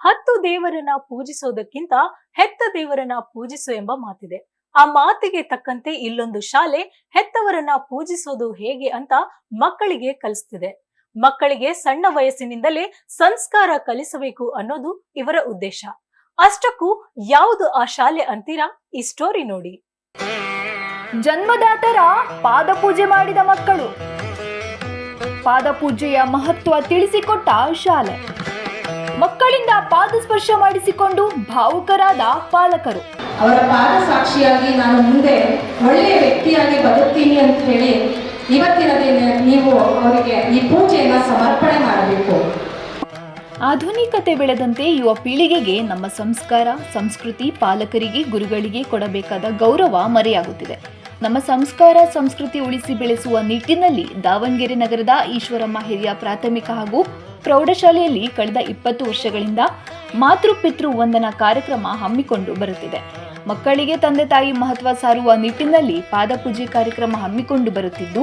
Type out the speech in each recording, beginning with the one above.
ಹತ್ತು ದೇವರನ್ನ ಪೂಜಿಸೋದಕ್ಕಿಂತ ಹೆತ್ತ ದೇವರನ್ನ ಪೂಜಿಸು ಎಂಬ ಮಾತಿದೆ. ಆ ಮಾತಿಗೆ ತಕ್ಕಂತೆ ಇಲ್ಲೊಂದು ಶಾಲೆ ಹೆತ್ತವರನ್ನ ಪೂಜಿಸೋದು ಹೇಗೆ ಅಂತ ಮಕ್ಕಳಿಗೆ ಕಲಿಸ್ತಿದೆ. ಮಕ್ಕಳಿಗೆ ಸಣ್ಣ ವಯಸ್ಸಿನಿಂದಲೇ ಸಂಸ್ಕಾರ ಕಲಿಸಬೇಕು ಅನ್ನೋದು ಇವರ ಉದ್ದೇಶ. ಅಷ್ಟಕ್ಕೂ ಯಾವುದು ಆ ಶಾಲೆ ಅಂತೀರಾ? ಈ ಸ್ಟೋರಿ ನೋಡಿ. ಜನ್ಮದಾತರ ಪಾದಪೂಜೆ ಮಾಡಿದ ಮಕ್ಕಳು. ಪಾದಪೂಜೆಯ ಮಹತ್ವ ತಿಳಿಸಿಕೊಟ್ಟ ಶಾಲೆ. ಮಕ್ಕಳಿಂದ ಪಾದಸ್ಪರ್ಶ ಮಾಡಿಸಿಕೊಂಡು ಭಾವುಕರಾದ ಪಾಲಕರು. ಅವರ ಪಾದ ಸಾಕ್ಷಿಯಾಗಿ ನಾನು ಮುಂದೆ ಒಳ್ಳೆಯ ವ್ಯಕ್ತಿಯಾಗಿ ಬದುಕ್ತೀನಿ ಅಂತ ಹೇಳಿ ಇವತ್ತಿನ ದಿನ ನೀವು ಅವರಿಗೆ ಈ ಪೂಜೆಯನ್ನು ಸಮರ್ಪಣೆ ಮಾಡಬೇಕು. ಆಧುನಿಕತೆ ಬೆಳೆದಂತೆ ಯುವ ಪೀಳಿಗೆಗೆ ನಮ್ಮ ಸಂಸ್ಕಾರ ಸಂಸ್ಕೃತಿ ಪಾಲಕರಿಗೆ ಗುರುಗಳಿಗೆ ಕೊಡಬೇಕಾದ ಗೌರವ ಮರೆಯಾಗುತ್ತಿದೆ. ನಮ್ಮ ಸಂಸ್ಕಾರ ಸಂಸ್ಕೃತಿ ಉಳಿಸಿ ಬೆಳೆಸುವ ನಿಟ್ಟಿನಲ್ಲಿ ದಾವಣಗೆರೆ ನಗರದ ಈಶ್ವರಮ್ಮ ಹಿರಿಯ ಪ್ರಾಥಮಿಕ ಹಾಗೂ ಪ್ರೌಢಶಾಲೆಯಲ್ಲಿ ಕಳೆದ ಇಪ್ಪತ್ತು ವರ್ಷಗಳಿಂದ ಮಾತೃ ಪಿತೃ ವಂದನಾ ಕಾರ್ಯಕ್ರಮ ಹಮ್ಮಿಕೊಂಡು ಬರುತ್ತಿದೆ. ಮಕ್ಕಳಿಗೆ ತಂದೆ ತಾಯಿ ಮಹತ್ವ ಸಾರುವ ನಿಟ್ಟಿನಲ್ಲಿ ಪಾದಪೂಜೆ ಕಾರ್ಯಕ್ರಮ ಹಮ್ಮಿಕೊಂಡು ಬರುತ್ತಿದ್ದು,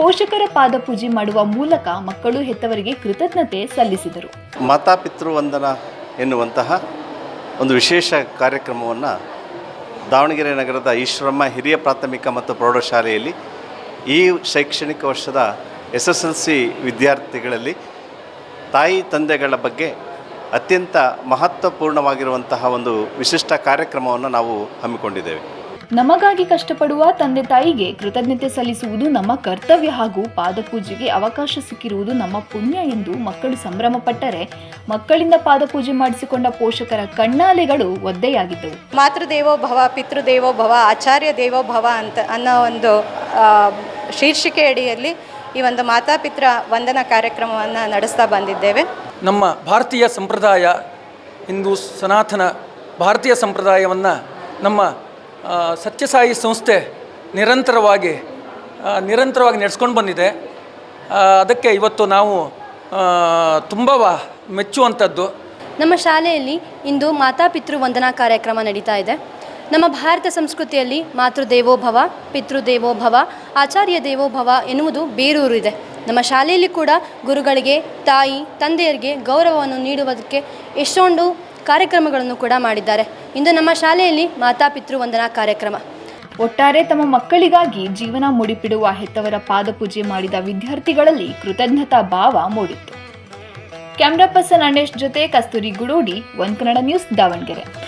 ಪೋಷಕರ ಪಾದಪೂಜೆ ಮಾಡುವ ಮೂಲಕ ಮಕ್ಕಳು ಹೆತ್ತವರಿಗೆ ಕೃತಜ್ಞತೆ ಸಲ್ಲಿಸಿದರು. ಮಾತಾಪಿತೃವಂದನ ಎನ್ನುವಂತಹ ಒಂದು ವಿಶೇಷ ಕಾರ್ಯಕ್ರಮವನ್ನು ದಾವಣಗೆರೆ ನಗರದ ಈಶ್ವರಮ್ಮ ಹಿರಿಯ ಪ್ರಾಥಮಿಕ ಮತ್ತು ಪ್ರೌಢಶಾಲೆಯಲ್ಲಿ ಈ ಶೈಕ್ಷಣಿಕ ವರ್ಷದ ಎಸ್ ಎಸ್ ಎಲ್ ಸಿ ವಿದ್ಯಾರ್ಥಿಗಳಲ್ಲಿ ತಾಯಿ ತಂದೆಗಳ ಬಗ್ಗೆ ಅತ್ಯಂತ ಮಹತ್ವಪೂರ್ಣವಾಗಿರುವಂತಹ ಒಂದು ವಿಶಿಷ್ಟ ಕಾರ್ಯಕ್ರಮವನ್ನು ನಾವು ಹಮ್ಮಿಕೊಂಡಿದ್ದೇವೆ. ನಮಗಾಗಿ ಕಷ್ಟಪಡುವ ತಂದೆ ತಾಯಿಗೆ ಕೃತಜ್ಞತೆ ಸಲ್ಲಿಸುವುದು ನಮ್ಮ ಕರ್ತವ್ಯ ಹಾಗೂ ಪಾದಪೂಜೆಗೆ ಅವಕಾಶ ಸಿಕ್ಕಿರುವುದು ನಮ್ಮ ಪುಣ್ಯ ಎಂದು ಮಕ್ಕಳು ಸಂಭ್ರಮಪಟ್ಟರೆ ಮಕ್ಕಳಿಂದ ಪಾದಪೂಜೆ ಮಾಡಿಸಿಕೊಂಡ ಪೋಷಕರ ಕಣ್ಣಾಲೆಗಳು ಒದ್ದೆಯಾಗಿದ್ದವು. ಮಾತೃದೇವೋ ಭವ ಪಿತೃದೇವೋ ಭವ ಆಚಾರ್ಯ ದೇವೋ ಭವ ಅಂತ ಅನ್ನೋ ಒಂದು ಶೀರ್ಷಿಕೆ ಅಡಿಯಲ್ಲಿ ಈ ಒಂದು ಮಾತಾಪಿತ್ರ ವಂದನಾ ಕಾರ್ಯಕ್ರಮವನ್ನು ನಡೆಸ್ತಾ ಬಂದಿದ್ದೇವೆ. ನಮ್ಮ ಭಾರತೀಯ ಸಂಪ್ರದಾಯ ಹಿಂದೂ ಸನಾತನ ಭಾರತೀಯ ಸಂಪ್ರದಾಯವನ್ನು ನಮ್ಮ ಸತ್ಯಸಾಯಿ ಸಂಸ್ಥೆ ನಿರಂತರವಾಗಿ ನಿರಂತರವಾಗಿ ನಡೆಸ್ಕೊಂಡು ಬಂದಿದೆ. ಅದಕ್ಕೆ ಇವತ್ತು ನಾವು ತುಂಬ ಮೆಚ್ಚುವಂಥದ್ದು. ನಮ್ಮ ಶಾಲೆಯಲ್ಲಿ ಇಂದು ಮಾತಾಪಿತೃ ವಂದನಾ ಕಾರ್ಯಕ್ರಮ ನಡೀತಾ ಇದೆ. ನಮ್ಮ ಭಾರತ ಸಂಸ್ಕೃತಿಯಲ್ಲಿ ಮಾತೃದೇವೋಭವ, ಪಿತೃದೇವೋಭವ ಪಿತೃದೇವೋ ಭವ ಆಚಾರ್ಯ ದೇವೋಭವ ಎನ್ನುವುದು ಬೇರೂರಿದೆ ನಮ್ಮ ಶಾಲೆಯಲ್ಲಿ ಕೂಡ ಗುರುಗಳಿಗೆ, ತಾಯಿ, ತಂದೆಯರಿಗೆ ಗೌರವವನ್ನು ನೀಡುವುದಕ್ಕೆ ಎಷ್ಟೊಂದು ಕಾರ್ಯಕ್ರಮಗಳನ್ನು ಕೂಡ ಮಾಡಿದ್ದಾರೆ. ಇಂದು ನಮ್ಮ ಶಾಲೆಯಲ್ಲಿ ಮಾತಾಪಿತೃ ವಂದನಾ ಕಾರ್ಯಕ್ರಮ. ಒಟ್ಟಾರೆ ತಮ್ಮ ಮಕ್ಕಳಿಗಾಗಿ ಜೀವನ ಮುಡಿಪಿಡುವ ಹೆತ್ತವರ ಪಾದಪೂಜೆ ಮಾಡಿದ ವಿದ್ಯಾರ್ಥಿಗಳಲ್ಲಿ ಕೃತಜ್ಞತಾ ಭಾವ ಮೂಡಿತ್ತು. ಕ್ಯಾಮ್ರಾ ಪರ್ಸನ್ ಅಂಡೇಶ್ ಜೊತೆ ಕಸ್ತೂರಿ ಗುಡೋಡಿ, ಒನ್ ಕನ್ನಡ ನ್ಯೂಸ್ ದಾವಣಗೆರೆ.